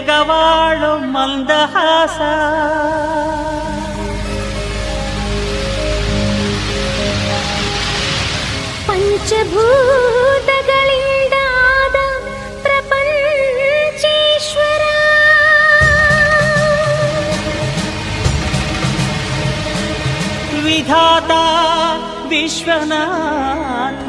ಜಲವೇ ಜಗವಾಳು ಮಂದಹಾಸ ಪಂಚಭೂತಗಳಿಂದ ಆದ ಪ್ರಪಂಚೇಶ್ವರ ವಿಧಾತ ವಿಶ್ವನಾಥ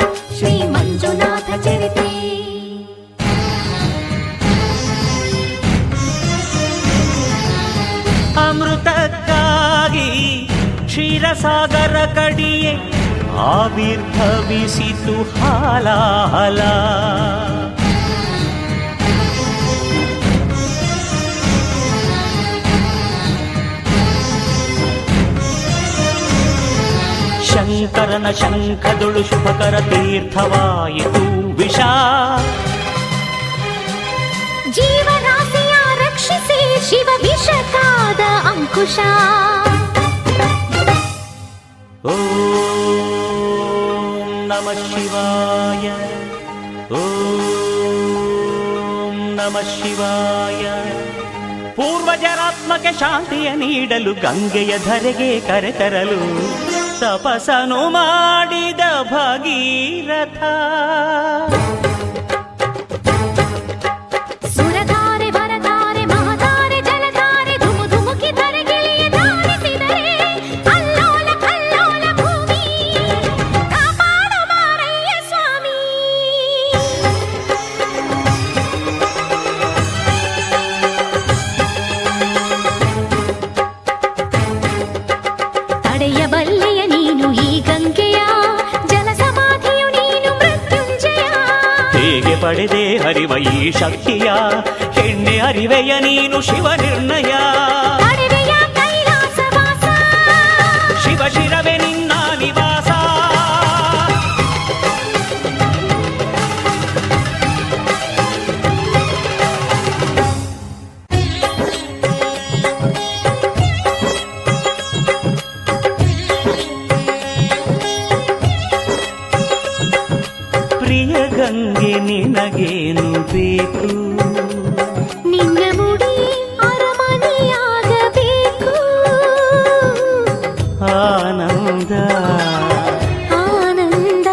ಕ್ಷೀರಸಾಗರ ಕಡಿಯೆ ಆವಿರ್ಭವಿಸಿತು ಹಾಲಾಹಲ ಶಂಕರನ ಶಂಖದೊಳು ಶುಭಕರ ತೀರ್ಥವಾಯಿತು ವಿಷ ಜೀವರಾಶಿಯ ರಕ್ಷಿಸಿ ಶಿವ ವಿಷಕಾದ ಅಂಕುಶ ಓಂ ನಮ ಶಿವಾಯ ಓಂ ನಮ ಶಿವಾಯ ಪೂರ್ವಜರಾತ್ಮಕ್ಕೆ ಶಾಂತಿಯ ನೀಡಲು ಗಂಗೆಯ ಧರೆಗೆ ಕರೆತರಲು ತಪಸನು ಮಾಡಿದ ಭಗೀರಥ ಪಡೆದೆ ಹರಿವ ಈ ಶಕ್ತಿಯ ಹೆಣ್ಣೆ ಅರಿವೆಯ ನೀನು ಶಿವ ನಿರ್ಣಯ ಪ್ರಿಯ ಗಂಗೆ ನಿನಗೇನು ಬೇಕು ನಿನ್ನ ಮುಡಿ ಅರಮನೆಯಾಗಬೇಕು ಆನಂದ ಆನಂದ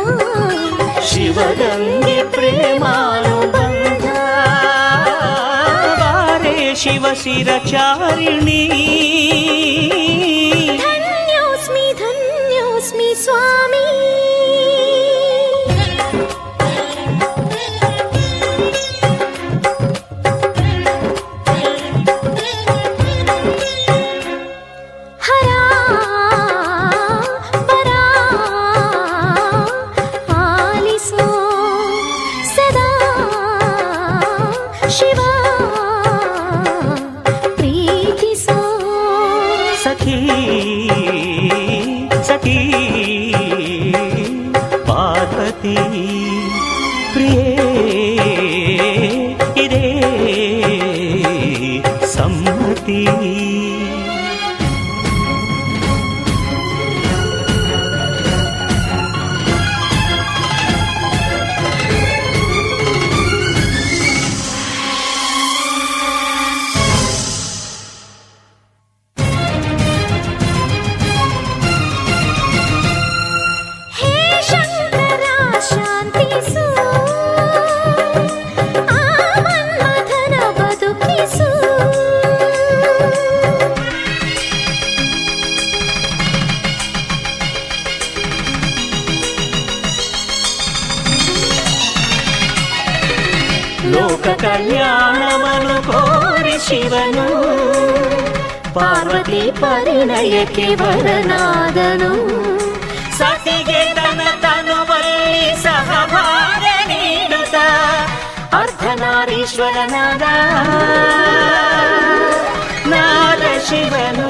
ಶಿವಗಂಗೆ ಪ್ರೇಮಾನುಬಂಧ ಬಾರೆ ಶಿವ ಶಿರಚಾರಿಣಿ ಧನ್ಯೋಸ್ಮಿ ಧನ್ಯೋಸ್ಮಿ ಸ್ವಾಮಿ పార్వతి ప్రియే ఇదే సమ్మతి. ಲೋಕ ಕಲ್ಯಾಣವನು ಕೋರಿ ಶಿವನು ಪಾರ್ವತಿ ಪರಿಣಯಕ್ಕೆ ವರನಾದನು ಸತಿಗೆ ತನ ತನುವಲ್ಲಿ ಸಹಭಾಗ ನೀಡುತ್ತ ಅರ್ಧನಾರೀಶ್ವರನಾದ ನಾದ ಶಿವನು